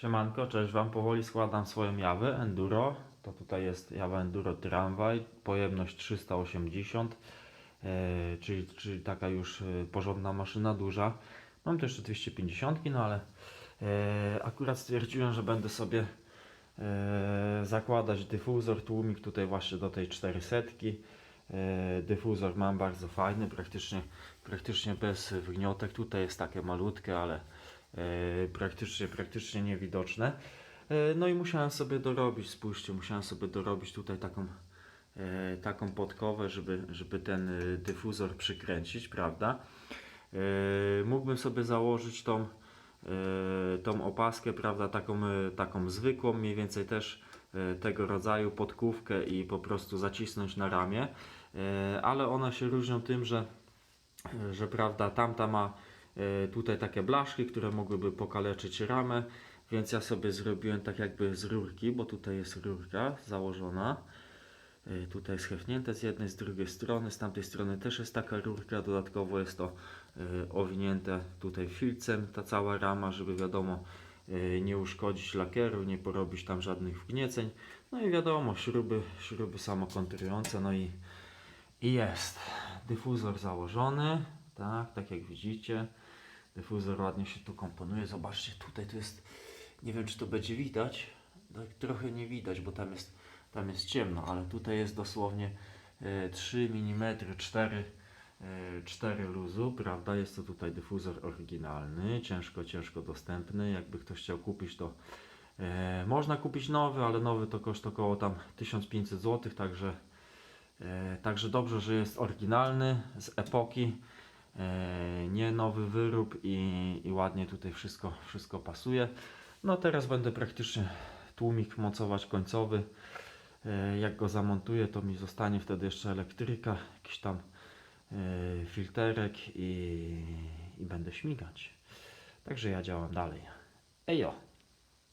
Siemanko, cześć Wam. Powoli składam swoją jawę Enduro. To tutaj jest jawa Enduro Tramwaj, pojemność 380, e, czyli, czyli taka już e, porządna maszyna, duża. Mam też jeszcze 250, no ale e, akurat stwierdziłem, że będę sobie zakładać dyfuzor, tłumik tutaj właśnie do tej 400. E, dyfuzor mam bardzo fajny, praktycznie, praktycznie bez wgniotek. Tutaj jest takie malutkie, ale praktycznie, praktycznie niewidoczne. E, No i musiałem sobie dorobić, spójrzcie, musiałem sobie dorobić tutaj taką, e, taką podkowę, żeby, żeby ten e, dyfuzor przykręcić, prawda? E, Mógłbym sobie założyć tą, e, tą opaskę, prawda, taką, e, taką zwykłą, mniej więcej też e, tego rodzaju podkówkę i po prostu zacisnąć na ramię, E, ale one się różnią tym, że że prawda, tamta ma e, tutaj takie blaszki, które mogłyby pokaleczyć ramę, więc ja sobie zrobiłem tak jakby z rurki, bo tutaj jest rurka założona. E, Tutaj jest z jednej, z drugiej strony, z tamtej strony też jest taka rurka, dodatkowo jest to e, owinięte tutaj filcem, ta cała rama, żeby wiadomo e, nie uszkodzić lakieru, nie porobić tam żadnych wgnieceń. No i wiadomo, śruby, śruby samokontrujące, no i i jest dyfuzor założony, tak, tak jak widzicie. Dyfuzor ładnie się tu komponuje. Zobaczcie, tutaj to jest, nie wiem czy to będzie widać, tak trochę nie widać, bo tam jest, tam jest ciemno, ale tutaj jest dosłownie e, 3 mm 4, e, 4 luzu, prawda? Jest to tutaj dyfuzor oryginalny, ciężko, ciężko dostępny. Jakby ktoś chciał kupić, to e, można kupić nowy, ale nowy to koszt około tam 1500 zł, także E, Także dobrze, że jest oryginalny z epoki, nie nowy wyrób i, i ładnie tutaj wszystko, wszystko pasuje. No teraz będę praktycznie tłumik mocować końcowy. E, Jak go zamontuję, to mi zostanie wtedy jeszcze elektryka, jakiś tam e, filterek i, i będę śmigać. Także ja działam dalej. Ejo!